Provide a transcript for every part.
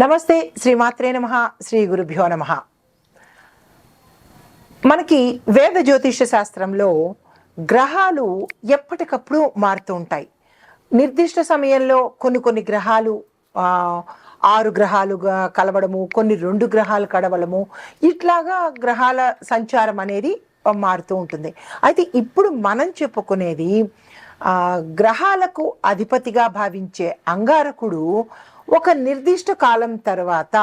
నమస్తే శ్రీమాత్రే నమ శ్రీ గురుభ్యో నమ. మనకి వేద జ్యోతిష శాస్త్రంలో గ్రహాలు ఎప్పటికప్పుడు మారుతూ ఉంటాయి. నిర్దిష్ట సమయంలో కొన్ని కొన్ని గ్రహాలు ఆరు గ్రహాలుగా కలవడము కొన్ని రెండు గ్రహాలు కడవడము ఇట్లాగా గ్రహాల సంచారం అనేది మారుతూ ఉంటుంది. అయితే ఇప్పుడు మనం చెప్పుకునేది గ్రహాలకు అధిపతిగా భావించే అంగారకుడు ఒక నిర్దిష్ట కాలం తర్వాత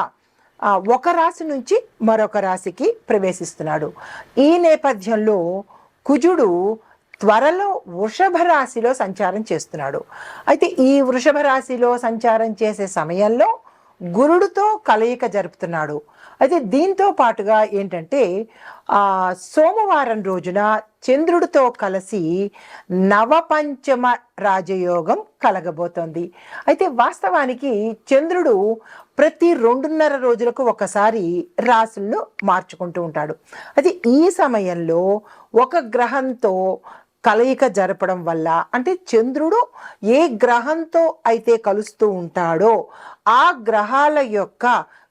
ఒక రాశి నుంచి మరొక రాశికి ప్రవేశిస్తున్నాడు. ఈ నేపథ్యంలో కుజుడు త్వరలో వృషభ రాశిలో సంచారం చేస్తున్నాడు. అయితే ఈ వృషభ రాశిలో సంచారం చేసే సమయంలో గురుడితో కలయిక జరుపుతున్నాడు. అయితే దీంతో పాటుగా ఏంటంటే సోమవారం రోజున చంద్రుడితో కలిసి నవపంచమ రాజయోగం కలగబోతోంది. అయితే వాస్తవానికి చంద్రుడు ప్రతి రెండున్నర రోజులకు ఒకసారి రాసులను మార్చుకుంటూ ఉంటాడు. అయితే ఈ సమయంలో ఒక గ్రహంతో కలయిక జరపడం వల్ల అంటే చంద్రుడు ఏ గ్రహంతో అయితే కలుస్తూ ఉంటాడో ఆ గ్రహాల యొక్క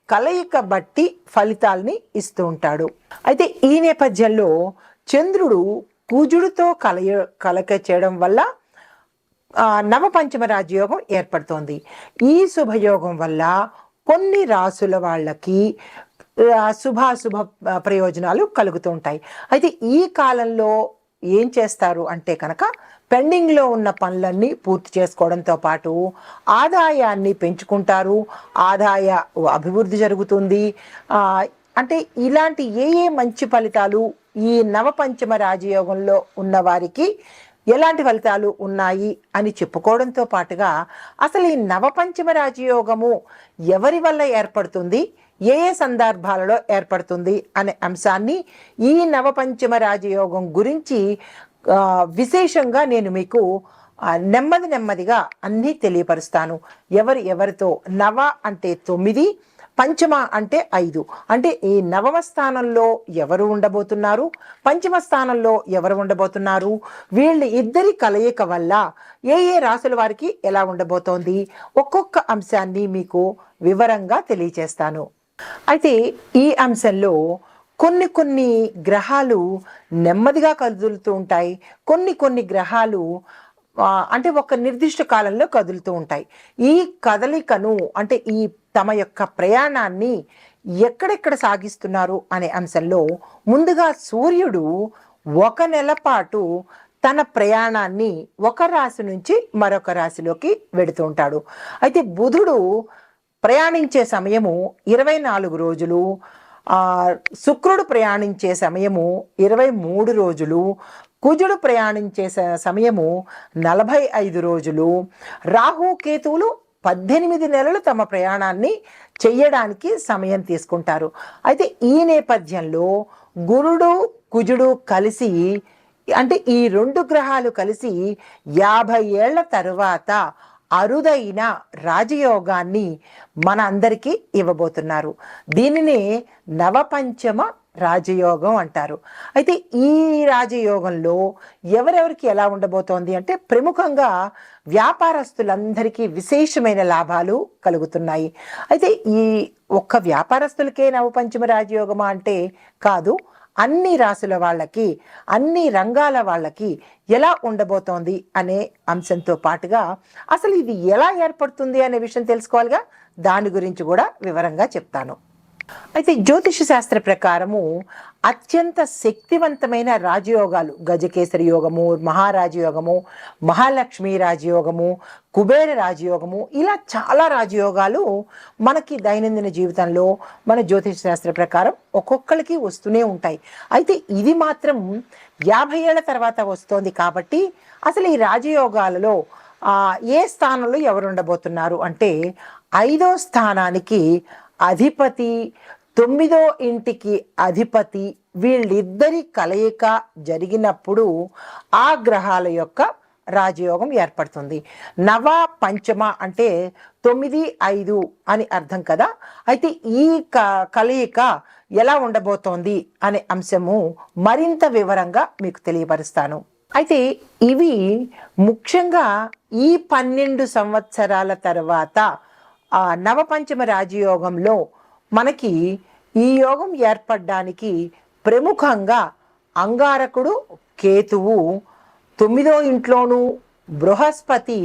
కలయిక బట్టి ఫలితాల్ని ఇస్తూ ఉంటాడు. అయితే ఈ నేపథ్యంలో చంద్రుడు కుజుడితో కలయ కలక చేయడం వల్ల నవపంచమ రాజయోగం ఏర్పడుతోంది. ఈ శుభయోగం వల్ల కొన్ని రాసుల వాళ్ళకి శుభాశుభ ప్రయోజనాలు కలుగుతూ ఉంటాయి. అయితే ఈ కాలంలో ఏం చేస్తారు అంటే కనుక పెండింగ్లో ఉన్న పనులన్నీ పూర్తి చేసుకోవడంతో పాటు ఆదాయాన్ని పెంచుకుంటారు. ఆదాయ అభివృద్ధి జరుగుతుంది. అంటే ఇలాంటి ఏ ఏ మంచి ఫలితాలు ఈ నవపంచమ రాజయోగంలో ఉన్న వారికి ఎలాంటి ఫలితాలు ఉన్నాయి అని చెప్పుకోవడంతో పాటుగా అసలు ఈ నవపంచమ రాజయోగము ఎవరి వల్ల ఏర్పడుతుంది? ఏ ఏ సందర్భాలలో ఏర్పడుతుంది అనే అంశాన్ని ఈ నవపంచమ రాజయోగం గురించి విశేషంగా నేను మీకు నెమ్మది నెమ్మదిగా అన్నీ తెలియపరుస్తాను. ఎవరు ఎవరితో నవ అంటే తొమ్మిది పంచమ అంటే ఐదు. అంటే ఈ నవమ స్థానంలో ఎవరు ఉండబోతున్నారు? పంచమ స్థానంలో ఎవరు ఉండబోతున్నారు? వీళ్ళ ఇద్దరి కలయిక వల్ల ఏ ఏ రాసుల వారికి ఎలా ఉండబోతోంది? ఒక్కొక్క అంశాన్ని మీకు వివరంగా తెలియచేస్తాను. అయితే ఈ అంశంలో కొన్ని కొన్ని గ్రహాలు నెమ్మదిగా కదులుతూ ఉంటాయి. కొన్ని కొన్ని గ్రహాలు అంటే ఒక నిర్దిష్ట కాలంలో కదులుతూ ఉంటాయి. ఈ కదలికను అంటే ఈ తమ యొక్క ప్రయాణాన్ని ఎక్కడెక్కడ సాగిస్తున్నారు అనే అంశంలో ముందుగా సూర్యుడు ఒక నెల పాటు తన ప్రయాణాన్ని ఒక రాశి నుంచి మరొక రాశిలోకి వెడుతూ ఉంటాడు. అయితే బుధుడు ప్రయాణించే సమయము ఇరవై నాలుగు రోజులు శుక్రుడు ప్రయాణించే సమయము ఇరవై మూడు రోజులు కుజుడు ప్రయాణించే స- సమయము నలభై ఐదు రోజులు రాహు కేతువులు పద్దెనిమిది నెలలు తమ ప్రయాణాన్ని చెయ్యడానికి సమయం తీసుకుంటారు. అయితే ఈ నేపథ్యంలో గురుడు కుజుడు కలిసి అంటే ఈ రెండు గ్రహాలు కలిసి యాభై ఏళ్ళ తరువాత అరుదైన రాజయోగాన్ని మన అందరికీ ఇవ్వబోతున్నారు. దీనినే నవపంచమ రాజయోగం అంటారు. అయితే ఈ రాజయోగంలో ఎవరెవరికి ఎలా ఉండబోతోంది అంటే ప్రముఖంగా వ్యాపారస్తులందరికీ విశేషమైన లాభాలు కలుగుతున్నాయి. అయితే ఈ ఒక్క వ్యాపారస్తులకే నవపంచమ రాజయోగమా అంటే కాదు అన్ని రాసుల వాళ్ళకి అన్ని రంగాల వాళ్ళకి ఎలా ఉండబోతోంది అనే అంశంతో పాటుగా అసలు ఇది ఎలా ఏర్పడుతుంది అనే విషయం తెలుసుకోవాలిగా? దాని గురించి కూడా వివరంగా చెప్తాను. అయితే జ్యోతిష శాస్త్ర ప్రకారము అత్యంత శక్తివంతమైన రాజయోగాలు. గజకేసరి యోగము మహారాజయోగము మహాలక్ష్మి రాజయోగము కుబేర రాజయోగము ఇలా చాలా రాజయోగాలు మనకి దైనందిన జీవితంలో మన జ్యోతిష శాస్త్ర ప్రకారం ఒక్కొక్కరికి వస్తూనే ఉంటాయి. అయితే ఇది మాత్రం యాభై ఏళ్ళ తర్వాత వస్తోంది కాబట్టి అసలు ఈ రాజయోగాలలో ఏ స్థానంలో ఎవరు ఉండబోతున్నారు అంటే ఐదో స్థానానికి అధిపతి తొమ్మిదో ఇంటికి అధిపతి వీళ్ళిద్దరి కలయిక జరిగినప్పుడు ఆ గ్రహాల యొక్క రాజయోగం ఏర్పడుతుంది. నవ పంచమ అంటే తొమ్మిది ఐదు అని అర్థం కదా? అయితే ఈ క కలయిక ఎలా ఉండబోతోంది అనే అంశము మరింత వివరంగా మీకు తెలియపరుస్తాను. అయితే ఇవి ముఖ్యంగా ఈ పన్నెండు సంవత్సరాల తర్వాత ఆ నవపంచమ రాజయోగంలో మనకి ఈ యోగం ఏర్పడడానికి ప్రముఖంగా అంగారకుడు కేతువు తొమ్మిదో ఇంట్లోనూ బృహస్పతి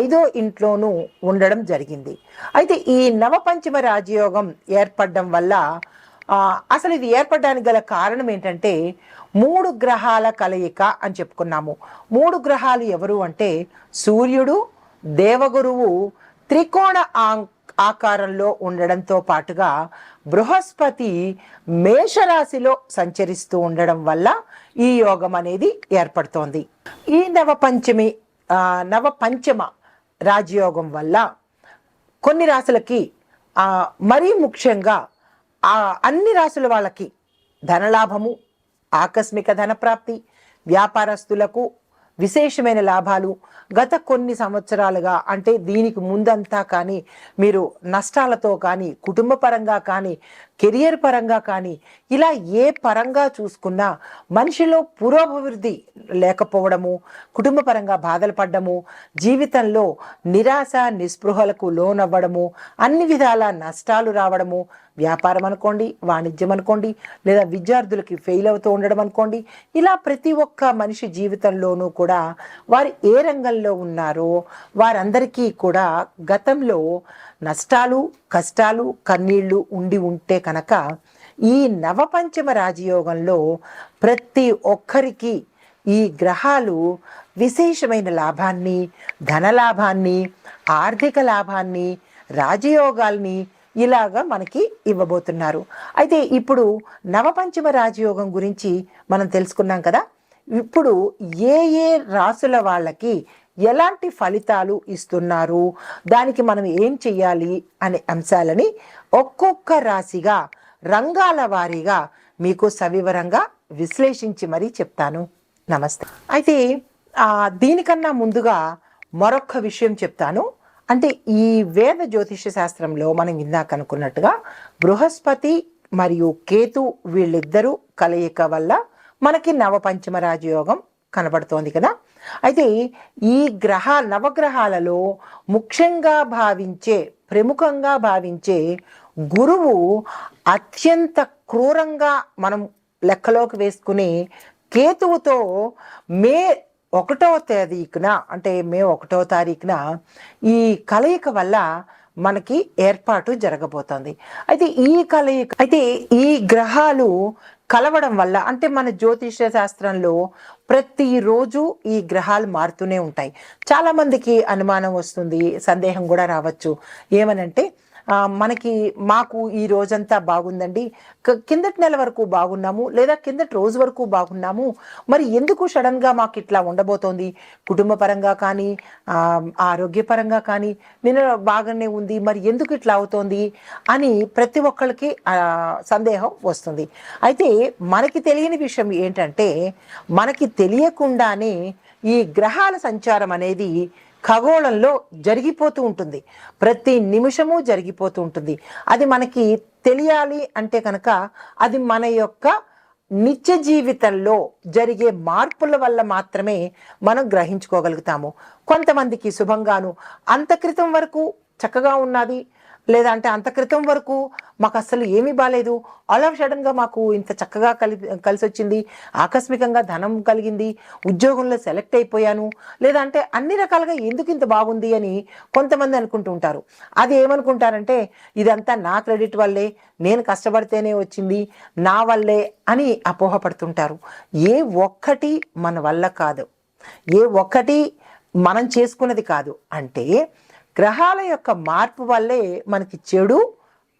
ఐదో ఇంట్లోనూ ఉండడం జరిగింది. అయితే ఈ నవపంచమ రాజయోగం ఏర్పడడం వల్ల అసలు ఇది ఏర్పడడానికి గల కారణం ఏంటంటే మూడు గ్రహాల కలయిక అని చెప్పుకున్నాము. మూడు గ్రహాలు ఎవరు అంటే సూర్యుడు దేవగురువు త్రికోణ ఆకారంలో ఉండడంతో పాటుగా బృహస్పతి మేషరాశిలో సంచరిస్తూ ఉండడం వల్ల ఈ యోగం అనేది ఏర్పడుతోంది. ఈ నవపంచమి నవ నవపంచమ రాజయోగం వల్ల కొన్ని రాశులకి మరీ ముఖ్యంగా ఆ అన్ని రాశుల వాళ్ళకి ధనలాభము ఆకస్మిక ధనప్రాప్తి వ్యాపారస్తులకు విశేషమైన లాభాలు గత కొన్ని సంవత్సరాలుగా అంటే దీనికి ముందంతా కానీ మీరు నష్టాలతో కానీ కుటుంబ పరంగా కానీ కెరియర్ పరంగా కానీ ఇలా ఏ పరంగా చూసుకున్నా మనిషిలో పురోభివృద్ధి లేకపోవడము కుటుంబ పరంగా బాధలు పడ్డము జీవితంలో నిరాశ నిస్పృహలకు లోనవ్వడము అన్ని విధాల నష్టాలు రావడము వ్యాపారం అనుకోండి వాణిజ్యం అనుకోండి లేదా విద్యార్థులకి ఫెయిల్ అవుతూ ఉండడం అనుకోండి ఇలా ప్రతి ఒక్క మనిషి జీవితంలోనూ కూడా వారు ఏ రంగంలో ఉన్నారో వారందరికీ కూడా గతంలో నష్టాలు కష్టాలు కన్నీళ్ళు ఉండి ఉంటే కనుక ఈ నవపంచమ రాజయోగంలో ప్రతి ఒక్కరికి ఈ గ్రహాలు విశేషమైన లాభాన్ని ధనలాభాన్ని ఆర్థిక లాభాన్ని రాజయోగాల్ని ఇలాగా మనకి ఇవ్వబోతున్నారు. అయితే ఇప్పుడు నవపంచమ రాజయోగం గురించి మనం తెలుసుకున్నాం కదా. ఇప్పుడు ఏ ఏ రాసుల వాళ్ళకి ఎలాంటి ఫలితాలు ఇస్తున్నారు? దానికి మనం ఏం చెయ్యాలి? అనే అంశాలని ఒక్కొక్క రాశిగా రంగాల వారీగా మీకు సవివరంగా విశ్లేషించి మరీ చెప్తాను. నమస్తే. అయితే దీనికన్నా ముందుగా మరొక విషయం చెప్తాను. అంటే ఈ వేద జ్యోతిష శాస్త్రంలో మనం ఇందాక అనుకున్నట్టుగా బృహస్పతి మరియు కేతు వీళ్ళిద్దరూ కలయిక వల్ల మనకి నవపంచమ రాజయోగం కనబడుతోంది కదా. అయితే ఈ గ్రహ నవగ్రహాలలో ముఖ్యంగా భావించే ప్రముఖంగా భావించే గురువు అత్యంత క్రూరంగా మనం లెక్కలోకి వేసుకుని కేతువుతో మే ఒకటో తేదీకున అంటే మే ఒకటో తారీఖున ఈ కలయిక వల్ల మనకి ఏర్పాటు జరగబోతోంది. అయితే ఈ కలయిక అయితే ఈ గ్రహాలు కలవడం వల్ల అంటే మన జ్యోతిష శాస్త్రంలో ప్రతిరోజు ఈ గ్రహాలు మారుతూనే ఉంటాయి. చాలామందికి అనుమానం వస్తుంది సందేహం కూడా రావచ్చు. ఏమనంటే మనకి మాకు ఈ రోజంతా బాగుందండి. కిందటి నెల వరకు బాగున్నాము లేదా కిందటి రోజు వరకు బాగున్నాము. మరి ఎందుకు సడన్గా మాకు ఇట్లా ఉండబోతోంది? కుటుంబ పరంగా కానీ ఆరోగ్యపరంగా కానీ నిన్న బాగానే ఉంది మరి ఎందుకు ఇట్లా అవుతోంది అని ప్రతి ఒక్కరికి సందేహం వస్తుంది. అయితే మనకి తెలియని విషయం ఏంటంటే మనకి తెలియకుండానే ఈ గ్రహాల సంచారం అనేది ఖగోళంలో జరిగిపోతూ ఉంటుంది. ప్రతి నిమిషము జరిగిపోతూ ఉంటుంది. అది మనకి తెలియాలి అంటే కనుక అది మన యొక్క నిత్య జీవితంలో జరిగే మార్పుల వల్ల మాత్రమే మనం గ్రహించుకోగలుగుతాము. కొంతమందికి శుభంగాను అంత క్రితం వరకు చక్కగా ఉన్నది. లేదా అంటే అంత క్రితం వరకు మాకు అసలు ఏమీ బాగాలేదు ఆల్ ఆఫ్ సడన్గా మాకు ఇంత చక్కగా కలి కలిసి వచ్చింది ఆకస్మికంగా ధనం కలిగింది. ఉద్యోగంలో సెలెక్ట్ అయిపోయాను. లేదా అంటే అన్ని రకాలుగా ఎందుకు ఇంత బాగుంది అని కొంతమంది అనుకుంటూ ఉంటారు. అది ఏమనుకుంటారంటే ఇదంతా నా క్రెడిట్ వల్లే నేను కష్టపడితేనే వచ్చింది నా వల్లే అని అపోహపడుతుంటారు. ఏ ఒక్కటి మన వల్ల కాదు. ఏ ఒక్కటి మనం చేసుకున్నది కాదు. అంటే గ్రహాల యొక్క మార్పు వల్లే మనకి చెడు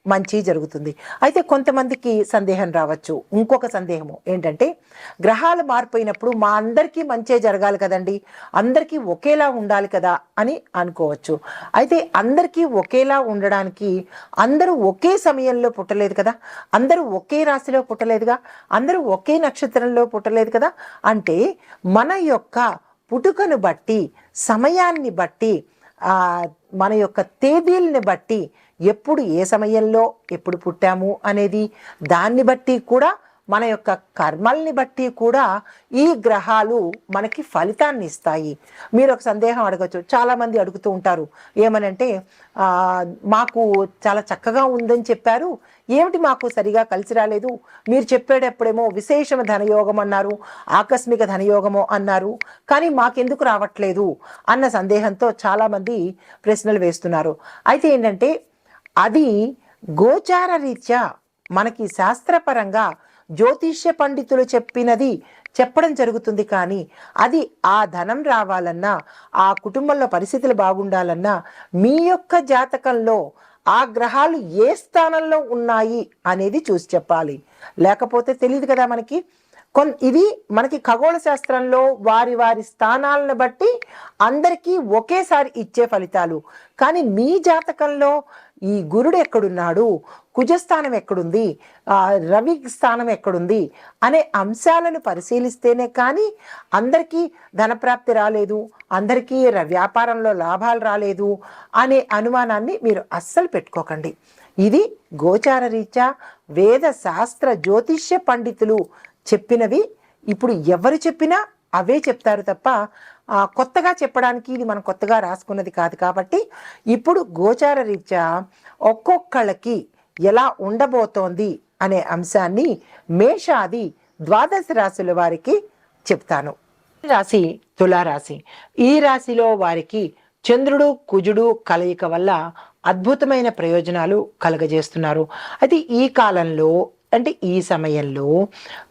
మంచి జరుగుతుంది. అయితే కొంతమందికి సందేహం రావచ్చు. ఇంకొక సందేహము ఏంటంటే గ్రహాలు మారిపోయినప్పుడు మా అందరికీ మంచే జరగాలి కదండి. అందరికీ ఒకేలా ఉండాలి కదా అని అనుకోవచ్చు. అయితే అందరికీ ఒకేలా ఉండడానికి అందరూ ఒకే సమయంలో పుట్టలేదు కదా? అందరూ ఒకే రాశిలో పుట్టలేదుగా? అందరూ ఒకే నక్షత్రంలో పుట్టలేదు కదా? అంటే మన యొక్క పుట్టుకను బట్టి సమయాన్ని బట్టి మన యొక్క తేదీల్ని బట్టి ఎప్పుడు ఏ సమయంలో ఎప్పుడు పుట్టాము అనేది దాన్ని బట్టి కూడా మన యొక్క కర్మల్ని బట్టి కూడా ఈ గ్రహాలు మనకి ఫలితాన్ని ఇస్తాయి. మీరు ఒక సందేహం అడగచ్చు. చాలామంది అడుగుతూ ఉంటారు. ఏమనంటే మాకు చాలా చక్కగా ఉందని చెప్పారు. ఏమిటి మాకు సరిగా కలిసి రాలేదు? మీరు చెప్పేటప్పుడేమో విశేషమ ధనయోగం అన్నారు ఆకస్మిక ధనయోగము అన్నారు. కానీ మాకెందుకు రావట్లేదు అన్న సందేహంతో చాలామంది ప్రశ్నలు వేస్తున్నారు. అయితే ఏంటంటే అది గోచార రీత్యా మనకి శాస్త్రపరంగా జ్యోతిష్య పండితులు చెప్పినది చెప్పడం జరుగుతుంది కానీ అది ఆ ధనం రావాలన్నా ఆ కుటుంబంలో పరిస్థితులు బాగుండాలన్నా మీ యొక్క జాతకంలో ఆ గ్రహాలు ఏ స్థానంలో ఉన్నాయి అనేది చూసి చెప్పాలి. లేకపోతే తెలియదు కదా మనకి. కొన్ ఇది మనకి ఖగోళ శాస్త్రంలో వారి వారి స్థానాలను బట్టి అందరికీ ఒకేసారి ఇచ్చే ఫలితాలు. కానీ మీ జాతకంలో ఈ గురుడు ఎక్కడున్నాడు? కుజస్థానం ఎక్కడుంది? రవి స్థానం ఎక్కడుంది? అనే అంశాలను పరిశీలిస్తేనే కానీ అందరికీ ధనప్రాప్తి రాలేదు అందరికీ వ్యాపారంలో లాభాలు రాలేదు అనే అనుమానాన్ని మీరు అస్సలు పెట్టుకోకండి. ఇది గోచార రీత్యా వేద శాస్త్ర జ్యోతిష్య పండితులు చెప్పినవి. ఇప్పుడు ఎవరు చెప్పినా అవే చెప్తారు తప్ప కొత్తగా చెప్పడానికి ఇది మనం కొత్తగా రాసుకున్నది కాదు కాబట్టి ఇప్పుడు గోచార రీత్యా ఒక్కొక్కళ్ళకి ఎలా ఉండబోతోంది అనే అంశాన్ని మేషాది ద్వాదశ రాశుల వారికి చెప్తాను. రాశి తులారాశి. ఈ రాశిలో వారికి చంద్రుడు కుజుడు కలయిక వల్ల అద్భుతమైన ప్రయోజనాలు కలగజేస్తున్నారు. అయితే ఈ కాలంలో అంటే ఈ సమయంలో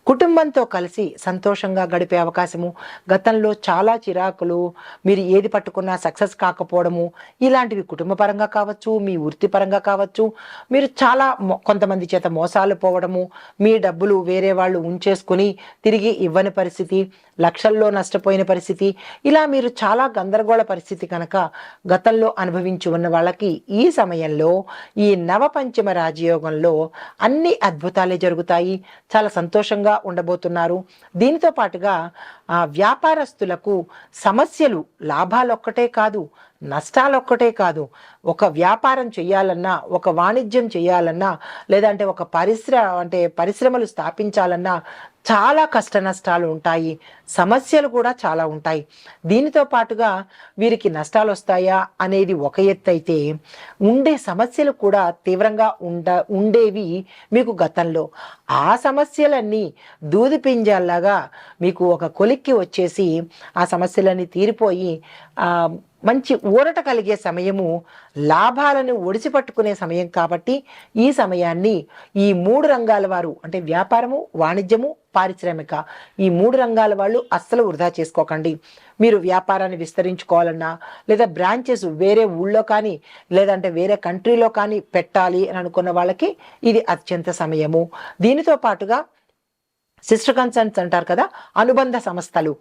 కుటుంబంతో కలిసి సంతోషంగా గడిపే అవకాశము గతంలో చాలా చిరాకులు మీరు ఏది పట్టుకున్నా సక్సెస్ కాకపోవడము ఇలాంటివి కుటుంబపరంగా కావచ్చు మీ వృత్తిపరంగా కావచ్చు మీరు చాలా కొంతమంది చేత మోసాలు పోవడము మీ డబ్బులు వేరే వాళ్ళు ఉంచేసుకుని తిరిగి ఇవ్వని పరిస్థితి లక్షల్లో నష్టపోయిన పరిస్థితి ఇలా మీరు చాలా గందరగోళ పరిస్థితి కనుక గతంలో అనుభవించి ఉన్న వాళ్ళకి ఈ సమయంలో ఈ నవపంచమ రాజయోగంలో అన్ని అద్భుతాలే జరుగుతాయి. చాలా సంతోషంగా ఉండబోతున్నారు. దీనితో పాటుగా ఆ, వ్యాపారస్తులకు సమస్యలు లాభాలొక్కటే కాదు నష్టాలొక్కటే కాదు. ఒక వ్యాపారం చేయాలన్నా ఒక వాణిజ్యం చేయాలన్నా లేదంటే ఒక పరిశ్రమ అంటే పరిశ్రమలు స్థాపించాలన్నా చాలా కష్ట నష్టాలు ఉంటాయి. సమస్యలు కూడా చాలా ఉంటాయి. దీనితో పాటుగా వీరికి నష్టాలు వస్తాయా అనేది ఒక ఎత్తు అయితే ఉండే సమస్యలు కూడా తీవ్రంగా ఉండ ఉండేవి మీకు గతంలో. ఆ సమస్యలన్నీ దూది పింజాల్లాగా మీకు ఒక కొలిక్కి వచ్చేసి ఆ సమస్యలన్నీ తీరిపోయి మంచి ఊరట కలిగే సమయము లాభాలను ఒడిసిపట్టుకునే సమయం కాబట్టి ఈ సమయాన్ని ఈ మూడు రంగాల వారు అంటే వ్యాపారము వాణిజ్యము పారిశ్రామిక ఈ మూడు రంగాల వాళ్ళు అస్సలు వృధా చేసుకోకండి. మీరు వ్యాపారాన్ని విస్తరించుకోవాలన్నా లేదా బ్రాంచెస్ వేరే ఊళ్ళో కానీ లేదంటే వేరే కంట్రీలో కానీ పెట్టాలి అని అనుకున్న వాళ్ళకి ఇది అత్యంత సమయము. దీనితో పాటుగా సిస్టర్ కన్సర్న్స్ అంటారు కదా అనుబంధ సంస్థలు.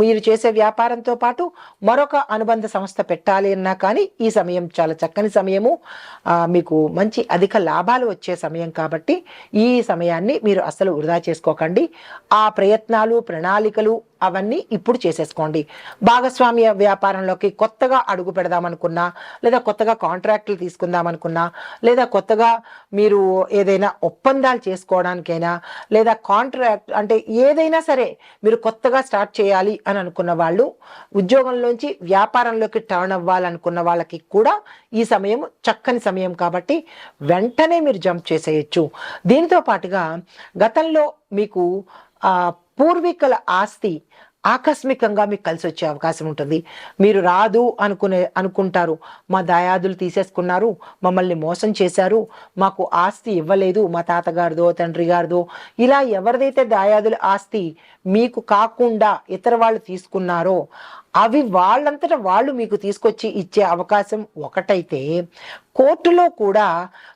మీరు చేసే వ్యాపారంతో పాటు మరొక అనుబంధ సంస్థ పెట్టాలి అన్నా కానీ ఈ సమయం చాలా చక్కని సమయము. మీకు మంచి అధిక లాభాలు వచ్చే సమయం కాబట్టి ఈ సమయాన్ని మీరు అస్సలు వృధా చేసుకోకండి. ఆ ప్రయత్నాలు ప్రణాళికలు అవన్నీ ఇప్పుడు చేసేసుకోండి. భాగస్వామ్య వ్యాపారంలోకి కొత్తగా అడుగు పెడదామనుకున్నా లేదా కొత్తగా కాంట్రాక్టులు తీసుకుందామనుకున్నా లేదా కొత్తగా మీరు ఏదైనా ఒప్పందాలు చేసుకోవడానికైనా లేదా కాంట్రాక్ట్ అంటే ఏదైనా సరే మీరు కొత్తగా స్టార్ట్ చేయాలి అని అనుకున్న వాళ్ళు ఉద్యోగంలోంచి వ్యాపారంలోకి టర్న్ అవ్వాలనుకున్న వాళ్ళకి కూడా ఈ సమయం చక్కని సమయం కాబట్టి వెంటనే మీరు జంప్ చేసేయచ్చు. దీనితో పాటుగా గతంలో మీకు పూర్వీకుల ఆస్తి ఆకస్మికంగా మీకు కలిసి వచ్చే అవకాశం ఉంటుంది. మీరు రాదు అనుకునే అనుకుంటారు. మా దాయాదులు తీసేసుకున్నారు. మమ్మల్ని మోసం చేశారు. మాకు ఆస్తి ఇవ్వలేదు. మా తాతగారిదో తండ్రి గారిదో ఇలా ఎవరిదైతే దాయాదుల ఆస్తి మీకు కాకుండా ఇతర వాళ్ళు తీసుకున్నారో అవి వాళ్ళంతట వాళ్ళు మీకు తీసుకొచ్చి ఇచ్చే అవకాశం ఒకటైతే కోర్టులో కూడా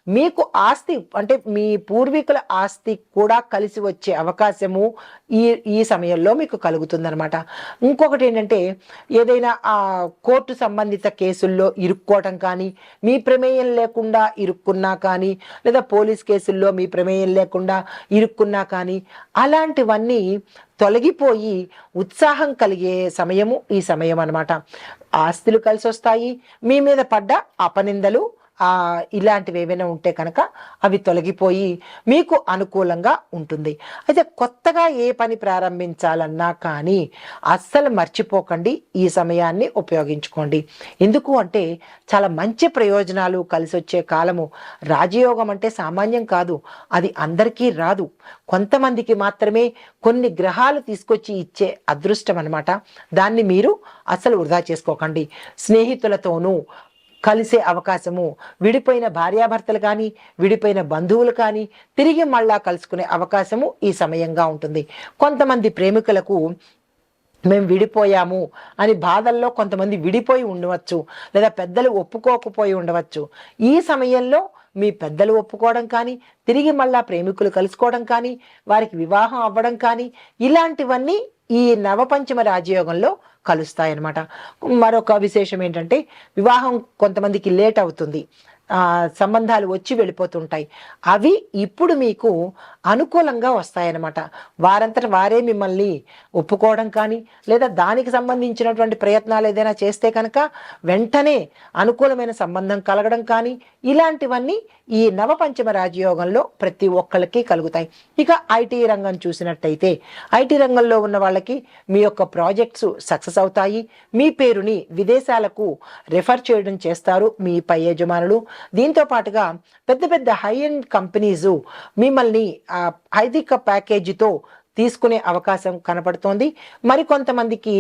మీకు ఆస్తి అంటే మీ పూర్వీకుల ఆస్తి కూడా కలిసి వచ్చే అవకాశము ఈ ఈ సమయంలో మీకు కలుగుతుందనమాట ఇంకొకటి ఏంటంటే ఏదైనా ఆ కోర్టు సంబంధిత కేసుల్లో ఇరుక్కోవటం కానీ మీ ప్రమేయం లేకుండా ఇరుక్కున్నా కానీ లేదా పోలీస్ కేసుల్లో మీ ప్రమేయం లేకుండా ఇరుక్కున్నా కానీ అలాంటివన్నీ తొలగిపోయి ఉత్సాహం కలిగే సమయము ఈ సమయం అనమాట ఆస్తులు కలిసి వస్తాయి మీ మీద పడ్డ అపనిందలు ఇలాంటివి ఏవైనా ఉంటే కనుక అవి తొలగిపోయి మీకు అనుకూలంగా ఉంటుంది. అయితే కొత్తగా ఏ పని ప్రారంభించాలన్నా కానీ అస్సలు మర్చిపోకండి ఈ సమయాన్ని ఉపయోగించుకోండి. ఎందుకు అంటే చాలా మంచి ప్రయోజనాలు కలిసి వచ్చే కాలము రాజయోగం అంటే సామాన్యం కాదు అది అందరికీ రాదు. కొంతమందికి మాత్రమే కొన్ని గ్రహాలు తీసుకొచ్చి ఇచ్చే అదృష్టం అనమాట దాన్ని మీరు అసలు వృధా చేసుకోకండి. స్నేహితులతోనూ కలిసే అవకాశము. విడిపోయిన భార్యాభర్తలు కానీ విడిపోయిన బంధువులు కానీ తిరిగి మళ్ళా కలుసుకునే అవకాశము ఈ సమయంగా ఉంటుంది. కొంతమంది ప్రేమికులకు మేము విడిపోయాము అని బాధల్లో కొంతమంది విడిపోయి ఉండవచ్చు లేదా పెద్దలు ఒప్పుకోకపోయి ఉండవచ్చు. ఈ సమయంలో మీ పెద్దలు ఒప్పుకోవడం కానీ తిరిగి మళ్ళా ప్రేమికులు కలుసుకోవడం కానీ వారికి వివాహం అవ్వడం కానీ ఇలాంటివన్నీ ఈ నవపంచమ రాజయోగంలో కలుస్తాయన్నమాట. మరొక విశేషం ఏంటంటే వివాహం కొంతమందికి లేట్ అవుతుంది. సంబంధాలు వచ్చి వెళ్ళిపోతుంటాయి. అవి ఇప్పుడు మీకు అనుకూలంగా వస్తాయన్నమాట. వారంతట వారే మిమ్మల్ని ఒప్పుకోవడం కానీ లేదా దానికి సంబంధించినటువంటి ప్రయత్నాలు ఏదైనా చేస్తే కనుక వెంటనే అనుకూలమైన సంబంధం కలగడం కానీ ఇలాంటివన్నీ ఈ నవపంచమ రాజయోగంలో ప్రతి ఒక్కళ్ళకి కలుగుతాయి. ఇక ఐటీ రంగం చూసినట్టయితే ఐటీ రంగంలో ఉన్న వాళ్ళకి మీ యొక్క ప్రాజెక్ట్స్ సక్సెస్ అవుతాయి. మీ పేరుని విదేశాలకు రెఫర్ చేయడం చేస్తారు మీ పై యజమానులు. దీంతో పాటుగా పెద్ద పెద్ద హై ఎండ్ కంపెనీస్ మిమ్మల్ని హైదిక ప్యాకేజీతో తీసుకునే అవకాశం కనపడుతోంది. మరికొంతమందికి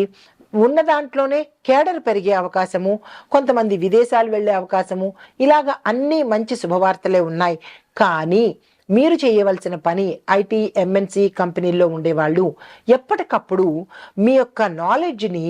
ఉన్న దాంట్లోనే కేడర్ పెరిగే అవకాశము కొంతమంది విదేశాలు వెళ్ళే అవకాశము ఇలాగ అన్ని మంచి శుభవార్తలే ఉన్నాయి. కానీ మీరు చేయవలసిన పని ఐటీ ఎంఎన్సి కంపెనీల్లో ఉండేవాళ్ళు ఎప్పటికప్పుడు మీ యొక్క నాలెడ్జ్ని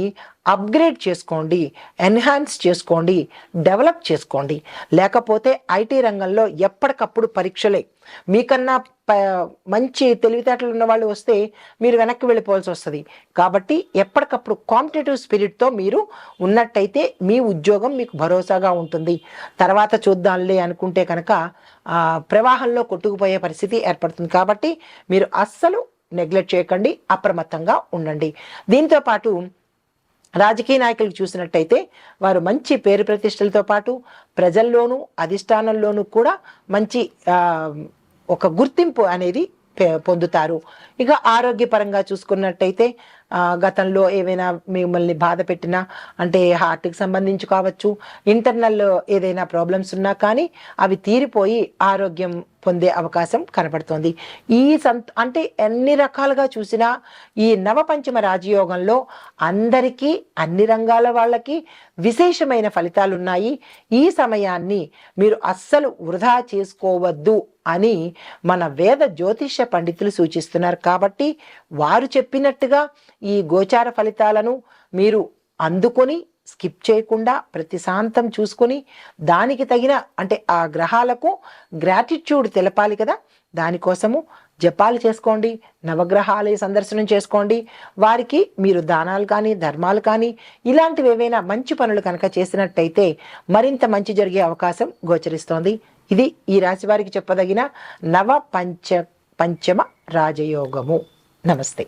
అప్గ్రేడ్ చేసుకోండి ఎన్హాన్స్ చేసుకోండి డెవలప్ చేసుకోండి. లేకపోతే ఐటీ రంగంలో ఎప్పటికప్పుడు పరీక్షలే. మీకన్నా ప- మంచి తెలివితేటలు ఉన్న వాళ్ళు వస్తే మీరు వెనక్కి వెళ్ళిపోవాల్సి వస్తుంది. కాబట్టి ఎప్పటికప్పుడు కాంపిటేటివ్ స్పిరిట్తో మీరు ఉన్నట్టయితే మీ ఉద్యోగం మీకు భరోసాగా ఉంటుంది. తర్వాత చూద్దాంలే అనుకుంటే కనుక ప్రవాహంలో కొట్టుకుపోయే పరిస్థితి ఏర్పడుతుంది. కాబట్టి మీరు అస్సలు నెగ్లెక్ట్ చేయకండి అప్రమత్తంగా ఉండండి. దీంతో పాటు రాజకీయ నాయకులు చూసినట్టయితే వారు మంచి పేరు ప్రతిష్టలతో పాటు ప్రజల్లోనూ అధిష్టానంలోనూ కూడా మంచి ఒక గుర్తింపు అనేది పొందుతారు. ఇక ఆరోగ్యపరంగా చూసుకున్నట్టయితే గతంలో ఏవైనా మిమ్మల్ని బాధ పెట్టినా అంటే హార్ట్కి సంబంధించి కావచ్చు ఇంటర్నల్ ఏదైనా ప్రాబ్లమ్స్ ఉన్నా కానీ అవి తీరిపోయి ఆరోగ్యం పొందే అవకాశం కనపడుతోంది. ఈ సంత అంటే ఎన్ని రకాలుగా చూసినా ఈ నవపంచమ రాజయోగంలో అందరికీ అన్ని రంగాల వాళ్ళకి విశేషమైన ఫలితాలు ఉన్నాయి. ఈ సమయాన్ని మీరు అస్సలు వృధా చేసుకోవద్దు అని మన వేద జ్యోతిష్య పండితులు సూచిస్తున్నారు. కాబట్టి వారు చెప్పినట్టుగా ఈ గోచార ఫలితాలను మీరు అందుకొని స్కిప్ చేయకుండా ప్రతి శాంతం చూసుకొని దానికి తగిన అంటే ఆ గ్రహాలకు గ్రాటిట్యూడ్ తెలపాలి కదా. దానికోసము జపాలు చేసుకోండి నవగ్రహాలయ సందర్శనం చేసుకోండి. వారికి మీరు దానాలు కానీ ధర్మాలు కానీ ఇలాంటివి ఏవైనా మంచి పనులు కనుక చేసినట్టయితే మరింత మంచి జరిగే అవకాశం గోచరిస్తోంది. ఇది ఈ రాశి వారికి చెప్పదగిన నవ పంచ పంచమ రాజయోగము. నమస్తే.